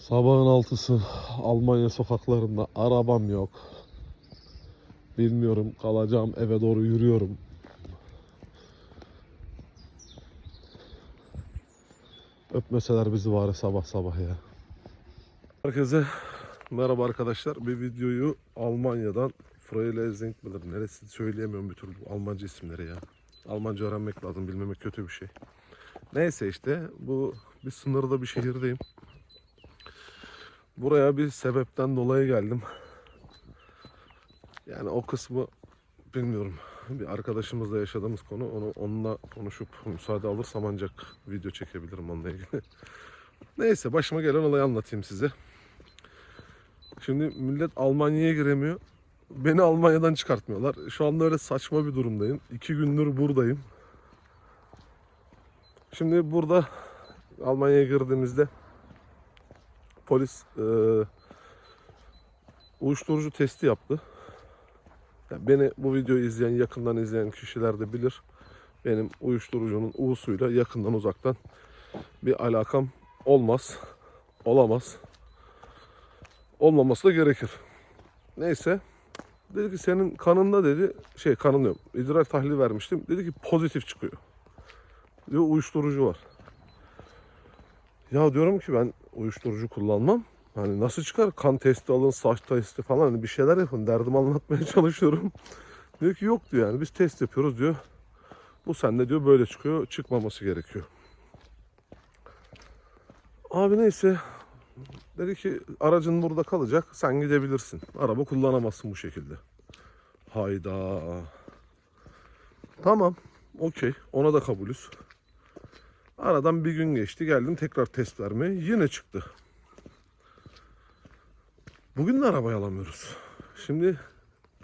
Sabahın altısı Almanya sokaklarında arabam yok. Bilmiyorum kalacağım eve doğru yürüyorum. Öpmeseler bizi var sabah sabah ya. Herkese merhaba arkadaşlar. Bir videoyu Almanya'dan Freilesing midir? Neresi söyleyemiyorum bir türlü bu Almanca isimleri ya. Almanca öğrenmek lazım. Bilmemek kötü bir şey. Neyse işte bu bir sınırda bir şehirdeyim. Buraya bir sebepten dolayı geldim. Yani o kısmı bilmiyorum. Bir arkadaşımızla yaşadığımız konu. Onu onunla konuşup müsaade alırsam ancak video çekebilirim onunla ilgili. Neyse başıma gelen olayı anlatayım size. Şimdi millet Almanya'ya giremiyor. Beni Almanya'dan çıkartmıyorlar. Şu anda öyle saçma bir durumdayım. İki gündür buradayım. Şimdi burada Almanya'ya girdiğimizde polis e, uyuşturucu testi yaptı. Yani beni bu videoyu izleyen, yakından izleyen kişiler de bilir. Benim uyuşturucunun uğusuyla yakından uzaktan bir alakam olmaz. Olamaz. Olmaması da gerekir. Neyse. Dedi ki senin kanında dedi, şey kanın yok. İdrar tahlili vermiştim. Dedi ki pozitif çıkıyor. Diyor uyuşturucu var. Ya diyorum ki ben uyuşturucu kullanmam. Hani nasıl çıkar? Kan testi alın, saç testi falan hani bir şeyler yapın. Derdimi anlatmaya çalışıyorum. diyor ki yok diyor yani biz test yapıyoruz diyor. Bu sende diyor böyle çıkıyor. Çıkmaması gerekiyor. Abi neyse. Dedi ki aracın burada kalacak. Sen gidebilirsin. Araba kullanamazsın bu şekilde. Hayda. Tamam. Okey. Ona da kabulüz. Aradan bir gün geçti. Geldim tekrar test vermeye. Yine çıktı. Bugün de arabayı alamıyoruz. Şimdi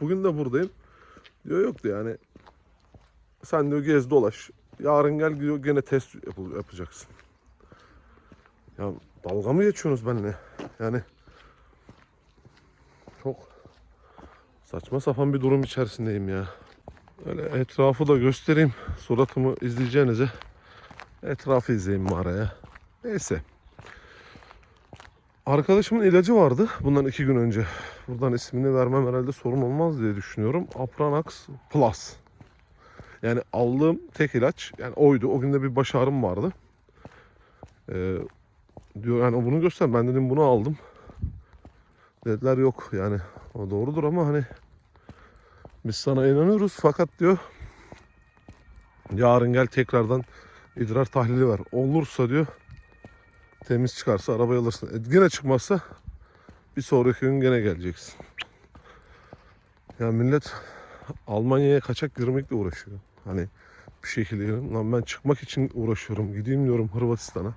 bugün de buradayım. Diyor yoktu yani. Sen diyor gez dolaş. Yarın gel diyor gene test yap- yapacaksın. Ya dalga mı geçiyorsunuz benimle? Yani çok saçma sapan bir durum içerisindeyim ya. Öyle etrafı da göstereyim. Suratımı izleyeceğinize etrafı izleyin mağaraya. Neyse. Arkadaşımın ilacı vardı bundan iki gün önce. Buradan ismini vermem herhalde sorun olmaz diye düşünüyorum. Apranax Plus. Yani aldığım tek ilaç yani oydu. O günde bir baş ağrım vardı. Ee, diyor yani bunu göster. Ben dedim bunu aldım. Dediler yok yani o doğrudur ama hani biz sana inanıyoruz fakat diyor yarın gel tekrardan idrar tahlili var. Olursa diyor temiz çıkarsa arabayı alırsın. E, yine çıkmazsa bir sonraki gün gene geleceksin. Ya millet Almanya'ya kaçak girmekle uğraşıyor. Hani bir şekilde lan ben çıkmak için uğraşıyorum. Gideyim diyorum Hırvatistan'a.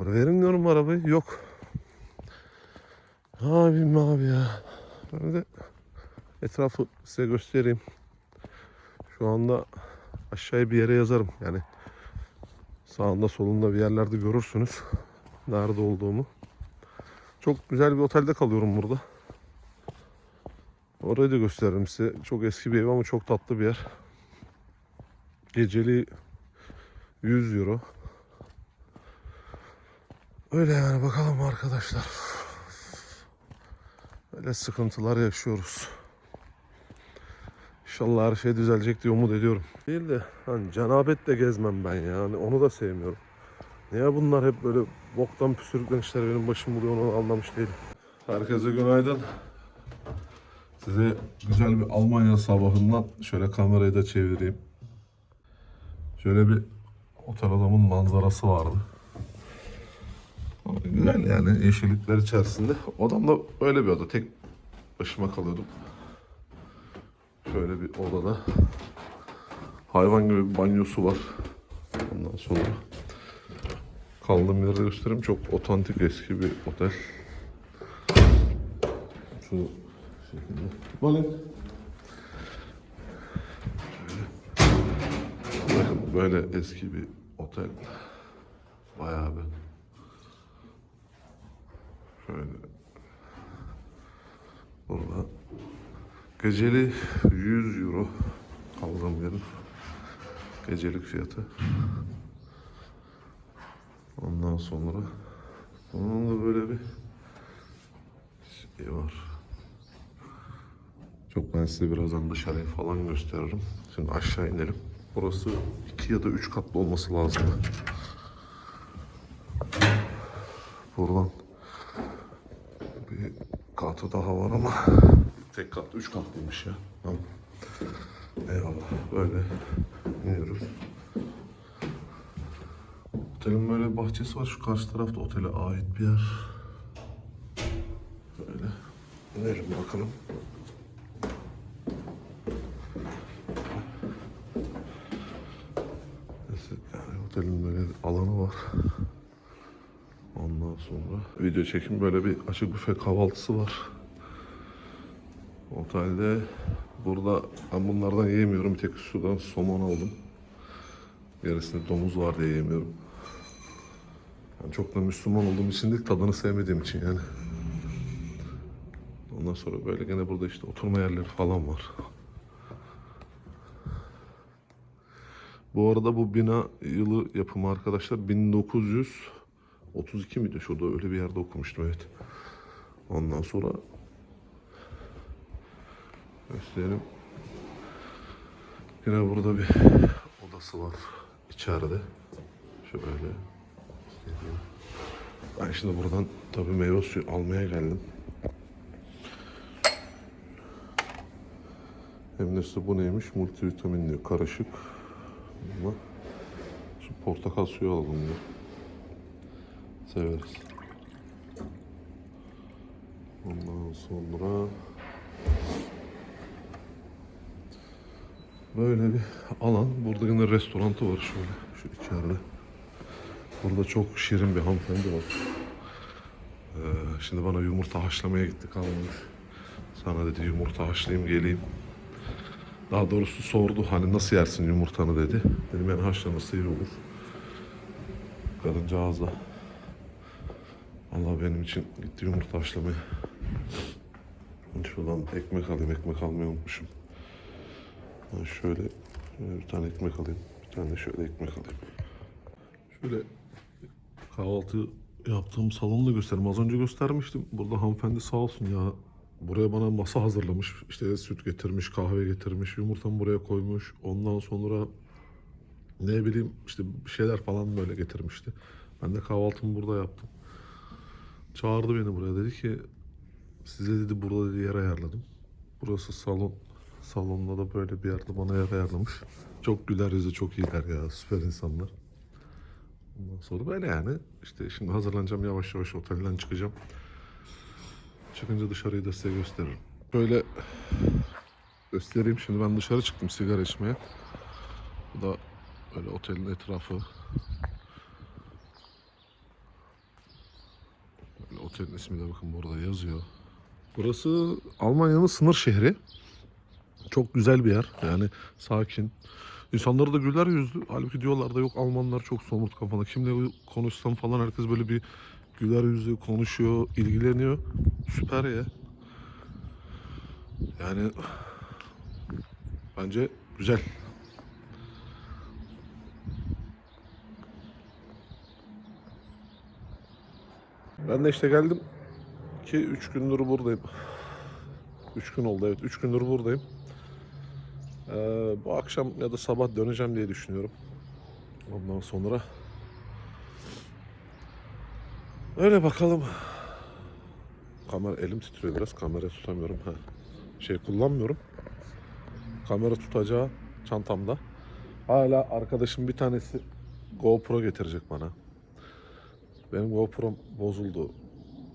Verin diyorum arabayı. Yok. Abim abi ya. Ben de etrafı size göstereyim. Şu anda aşağıya bir yere yazarım. Yani sağında solunda bir yerlerde görürsünüz. Nerede olduğumu. Çok güzel bir otelde kalıyorum burada. Orayı da gösteririm size. Çok eski bir ev ama çok tatlı bir yer. Geceli 100 euro. Öyle yani bakalım arkadaşlar. Öyle sıkıntılar yaşıyoruz. İnşallah her şey düzelecek diye umut ediyorum. Değil de hani canabetle gezmem ben ya. Hani onu da sevmiyorum. Niye bunlar hep böyle boktan püsürüklen işler benim başım buluyor onu anlamış değilim. Herkese günaydın. Size güzel bir Almanya sabahından şöyle kamerayı da çevireyim. Şöyle bir otel adamın manzarası vardı. Güzel yani yeşillikler içerisinde. Odam da öyle bir oda. Tek başıma kalıyordum. Şöyle bir odada hayvan gibi bir banyosu var. Ondan sonra kaldığım yeri de göstereyim. Çok otantik eski bir otel. Şu şekilde. Balık. Bakın böyle eski bir otel. Bayağı bir. Şöyle. Burada Geceli 100 euro kaldığım yerin gecelik fiyatı. Ondan sonra Onun da böyle bir şey var. Çok ben size birazdan dışarıyı falan gösteririm. Şimdi aşağı inelim. Burası iki ya da üç katlı olması lazım. Buradan bir katı daha var ama tek katlı üç katlıymış ya. Tamam. Eyvallah. Böyle iniyoruz. Otelin böyle bahçesi var. Şu karşı tarafta otele ait bir yer. Böyle. İnelim bakalım. Yani otelin böyle alanı var. Ondan sonra video çekim böyle bir açık büfe kahvaltısı var. Otelde burada ben bunlardan yiyemiyorum. Bir tek şuradan somon aldım. Gerisinde domuz var diye yemiyorum. Yani çok da Müslüman olduğum için değil, tadını sevmediğim için yani. Ondan sonra böyle gene burada işte oturma yerleri falan var. Bu arada bu bina yılı yapımı arkadaşlar 1932 miydi? Şurada öyle bir yerde okumuştum evet. Ondan sonra gösterelim. Yine burada bir odası var içeride. Şöyle. Ben şimdi buradan tabii meyve suyu almaya geldim. Hem de size bu neymiş? Multivitamin diyor. Karışık. Ama şu portakal suyu alalım diyor. Severiz. Ondan sonra böyle bir alan. Burada yine restorantı var şöyle. Şu içeride. Burada çok şirin bir hanımefendi var. Ee, şimdi bana yumurta haşlamaya gitti kalmış. Sana dedi yumurta haşlayayım geleyim. Daha doğrusu sordu hani nasıl yersin yumurtanı dedi. Dedim yani haşlaması iyi olur. Kadıncağız da Allah benim için gitti yumurta haşlamaya. Şuradan ekmek alayım. Ekmek almayı unutmuşum. Ben şöyle, şöyle bir tane ekmek alayım. Bir tane şöyle ekmek alayım. Şöyle kahvaltı yaptığım salonu da göstereyim. Az önce göstermiştim. Burada hanımefendi sağ olsun ya. Buraya bana masa hazırlamış. İşte süt getirmiş, kahve getirmiş, yumurtamı buraya koymuş. Ondan sonra ne bileyim işte şeyler falan böyle getirmişti. Ben de kahvaltımı burada yaptım. Çağırdı beni buraya dedi ki size dedi burada dedi yer ayarladım. Burası salon. Salonda da böyle bir yerde bana yer ayarlamış. Çok güler yüzü çok iyiler ya süper insanlar. Ondan sonra böyle yani işte şimdi hazırlanacağım yavaş yavaş otelden çıkacağım. Çıkınca dışarıyı da size gösteririm. Böyle göstereyim. Şimdi ben dışarı çıktım sigara içmeye. Bu da böyle otelin etrafı. Böyle otelin ismi de bakın burada yazıyor. Burası Almanya'nın sınır şehri. Çok güzel bir yer. Yani sakin. İnsanları da güler yüzlü. Halbuki diyorlar da yok Almanlar çok somurt kafalı. Kimle konuşsam falan herkes böyle bir güler yüzlü konuşuyor, ilgileniyor. Süper ya. Yani bence güzel. Ben de işte geldim ki 3 gündür buradayım. 3 gün oldu evet 3 gündür buradayım. Ee, bu akşam ya da sabah döneceğim diye düşünüyorum. Ondan sonra öyle bakalım. Kamera elim titriyor biraz. Kamera tutamıyorum. Ha. Şey kullanmıyorum. Kamera tutacağı çantamda. Hala arkadaşım bir tanesi GoPro getirecek bana. Benim GoPro'm bozuldu.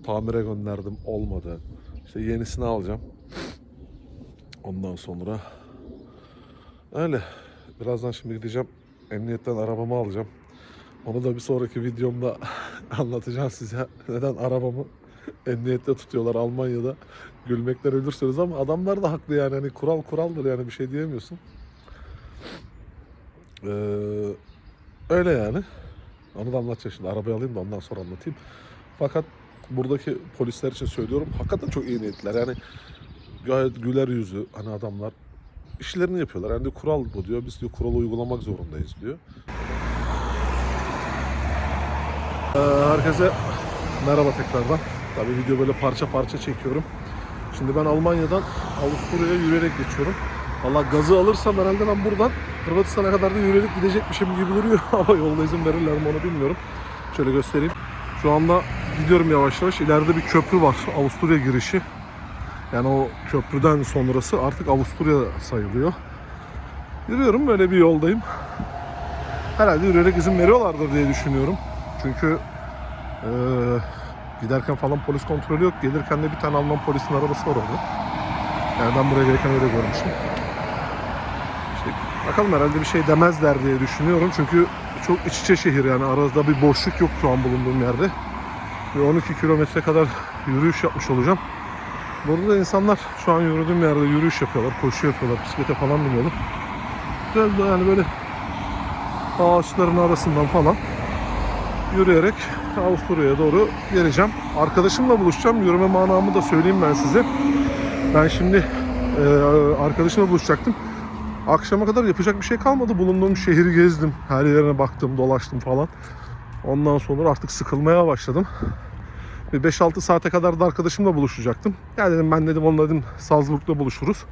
Tamire gönderdim olmadı. İşte yenisini alacağım. Ondan sonra öyle. Birazdan şimdi gideceğim. Emniyetten arabamı alacağım. Onu da bir sonraki videomda anlatacağım size. Neden arabamı emniyette tutuyorlar Almanya'da. Gülmekten ölürsünüz ama adamlar da haklı yani. Hani kural kuraldır yani bir şey diyemiyorsun. Ee, öyle yani. Onu da anlatacağım şimdi. Arabayı alayım da ondan sonra anlatayım. Fakat buradaki polisler için söylüyorum. Hakikaten çok iyi niyetliler. Yani gayet güler yüzlü hani adamlar işlerini yapıyorlar. Yani kural bu diyor. Biz diyor kuralı uygulamak zorundayız diyor. Ee, herkese Merhaba tekrardan. Tabii video böyle parça parça çekiyorum. Şimdi ben Almanya'dan Avusturya'ya yürüyerek geçiyorum. Valla gazı alırsam herhalde ben buradan Hırvatistan'a kadar da yürüyerek gidecekmişim gibi duruyor. Ama yolda izin verirler mi onu bilmiyorum. Şöyle göstereyim. Şu anda gidiyorum yavaş yavaş. İleride bir köprü var. Avusturya girişi. Yani o köprüden sonrası artık Avusturya sayılıyor. Yürüyorum böyle bir yoldayım. Herhalde yürüyerek izin veriyorlardır diye düşünüyorum. Çünkü eee, giderken falan polis kontrolü yok. Gelirken de bir tane Alman polisin arabası var orada. Yani ben buraya gelirken öyle görmüştüm. İşte bakalım herhalde bir şey demezler diye düşünüyorum. Çünkü çok iç içe şehir yani arada bir boşluk yok şu an bulunduğum yerde. Ve 12 kilometre kadar yürüyüş yapmış olacağım. Burada da insanlar şu an yürüdüğüm yerde yürüyüş yapıyorlar, koşu yapıyorlar, bisiklete falan biniyorlar. Güzel de yani böyle ağaçların arasından falan yürüyerek Avusturya'ya doğru geleceğim. Arkadaşımla buluşacağım. Yürüme manamı da söyleyeyim ben size. Ben şimdi e, arkadaşımla buluşacaktım. Akşama kadar yapacak bir şey kalmadı. Bulunduğum şehri gezdim. Her yerine baktım, dolaştım falan. Ondan sonra artık sıkılmaya başladım. Bir 5-6 saate kadar da arkadaşımla buluşacaktım. Ya dedim ben dedim onunla dedim Salzburg'da buluşuruz.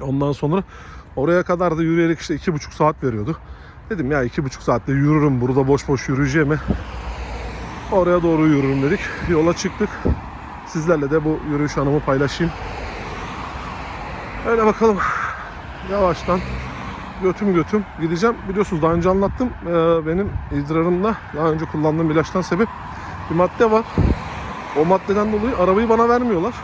Ondan sonra oraya kadar da yürüyerek işte iki buçuk saat veriyordu. Dedim ya iki buçuk saatte yürürüm burada boş boş yürüyeceğime. Oraya doğru yürürüm dedik. Yola çıktık. Sizlerle de bu yürüyüş anımı paylaşayım. Öyle bakalım. Yavaştan götüm götüm gideceğim. Biliyorsunuz daha önce anlattım. Ee, benim idrarımda daha önce kullandığım ilaçtan sebep bir madde var. O maddeden dolayı arabayı bana vermiyorlar.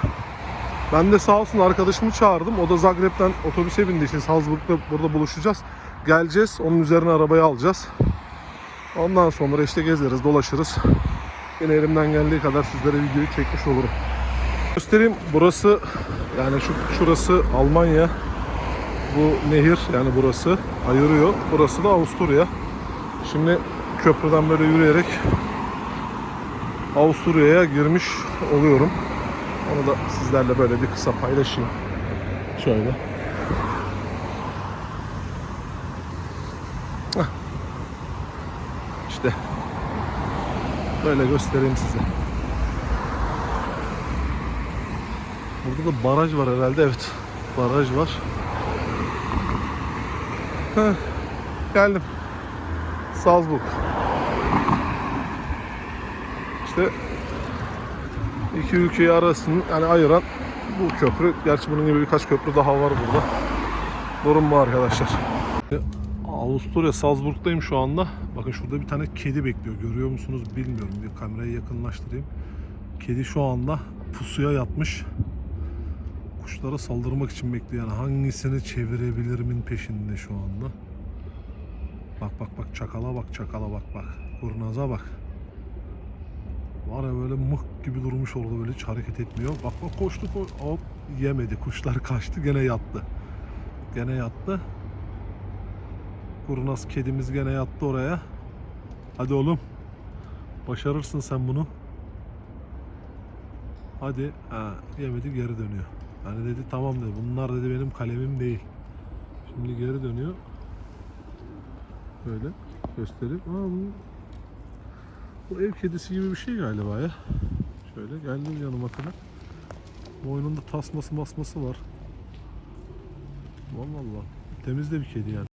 Ben de sağ olsun arkadaşımı çağırdım. O da Zagreb'den otobüse bindi. Şimdi Salzburg'da burada buluşacağız. Geleceğiz. Onun üzerine arabayı alacağız. Ondan sonra işte gezeriz, dolaşırız. Yine elimden geldiği kadar sizlere videoyu çekmiş olurum. Göstereyim. Burası yani şu şurası Almanya. Bu nehir yani burası ayırıyor. Burası da Avusturya. Şimdi köprüden böyle yürüyerek Avusturya'ya girmiş oluyorum. Onu da sizlerle böyle bir kısa paylaşayım. Şöyle. İşte böyle göstereyim size. Burada da baraj var herhalde. Evet. Baraj var. Heh. Geldim. Salzburg. İşte iki ülkeyi arasını yani ayıran bu köprü. Gerçi bunun gibi birkaç köprü daha var burada. Durum bu arkadaşlar. Avusturya Salzburg'dayım şu anda. Bakın şurada bir tane kedi bekliyor. Görüyor musunuz bilmiyorum. Bir kamerayı yakınlaştırayım. Kedi şu anda pusuya yatmış. Kuşlara saldırmak için bekliyor. Yani hangisini çevirebilirimin peşinde şu anda. Bak bak bak çakala bak çakala bak bak. Kurnaza bak. Var ya böyle mıh gibi durmuş orada böyle hiç hareket etmiyor. Bak bak koştu ko- hop yemedi. Kuşlar kaçtı gene yattı. Gene yattı. Kurnaz kedimiz gene yattı oraya. Hadi oğlum. Başarırsın sen bunu. Hadi. Ha, yemedi geri dönüyor. Hani dedi tamam dedi. Bunlar dedi benim kalemim değil. Şimdi geri dönüyor. Böyle gösterip. Aa, bu, bu ev kedisi gibi bir şey galiba ya. Şöyle geldim yanıma kadar. Boynunda tasması masması var. Vallahi Allah. Temiz de bir kedi yani.